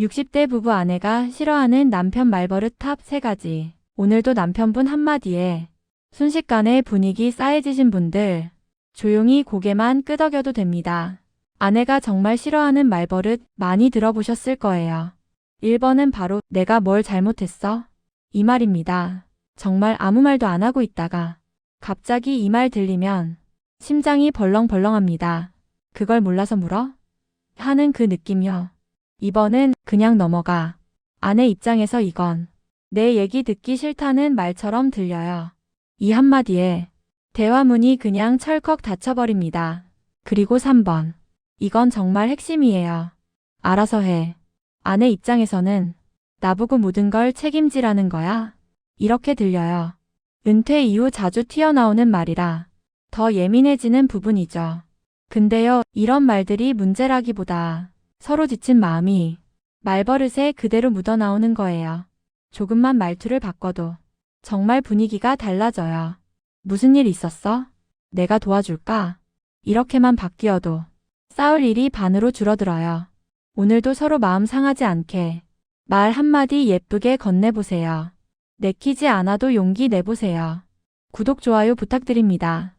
60대 부부 아내가 싫어하는 남편 말버릇 탑 3가지. 오늘도 남편분 한마디에 순식간에 분위기 싸해지신 분들 조용히 고개만 끄덕여도 됩니다. 아내가 정말 싫어하는 말버릇 많이 들어보셨을 거예요. 1번은 바로 내가 뭘 잘못했어? 이 말입니다. 정말 아무 말도 안 하고 있다가 갑자기 이 말 들리면 심장이 벌렁벌렁합니다. 그걸 몰라서 물어? 하는 그 느낌이요. 2번은 그냥 넘어가. 아내 입장에서 이건 내 얘기 듣기 싫다는 말처럼 들려요. 이 한마디에 대화문이 그냥 철컥 닫혀버립니다. 그리고 3번. 이건 정말 핵심이에요. 알아서 해. 아내 입장에서는 나보고 모든 걸 책임지라는 거야. 이렇게 들려요. 은퇴 이후 자주 튀어나오는 말이라 더 예민해지는 부분이죠. 근데요, 이런 말들이 문제라기보다 서로 지친 마음이 말버릇에 그대로 묻어나오는 거예요. 조금만 말투를 바꿔도 정말 분위기가 달라져요. 무슨 일 있었어? 내가 도와줄까? 이렇게만 바뀌어도 싸울 일이 반으로 줄어들어요. 오늘도 서로 마음 상하지 않게 말 한마디 예쁘게 건네보세요. 내키지 않아도 용기 내보세요. 구독, 좋아요 부탁드립니다.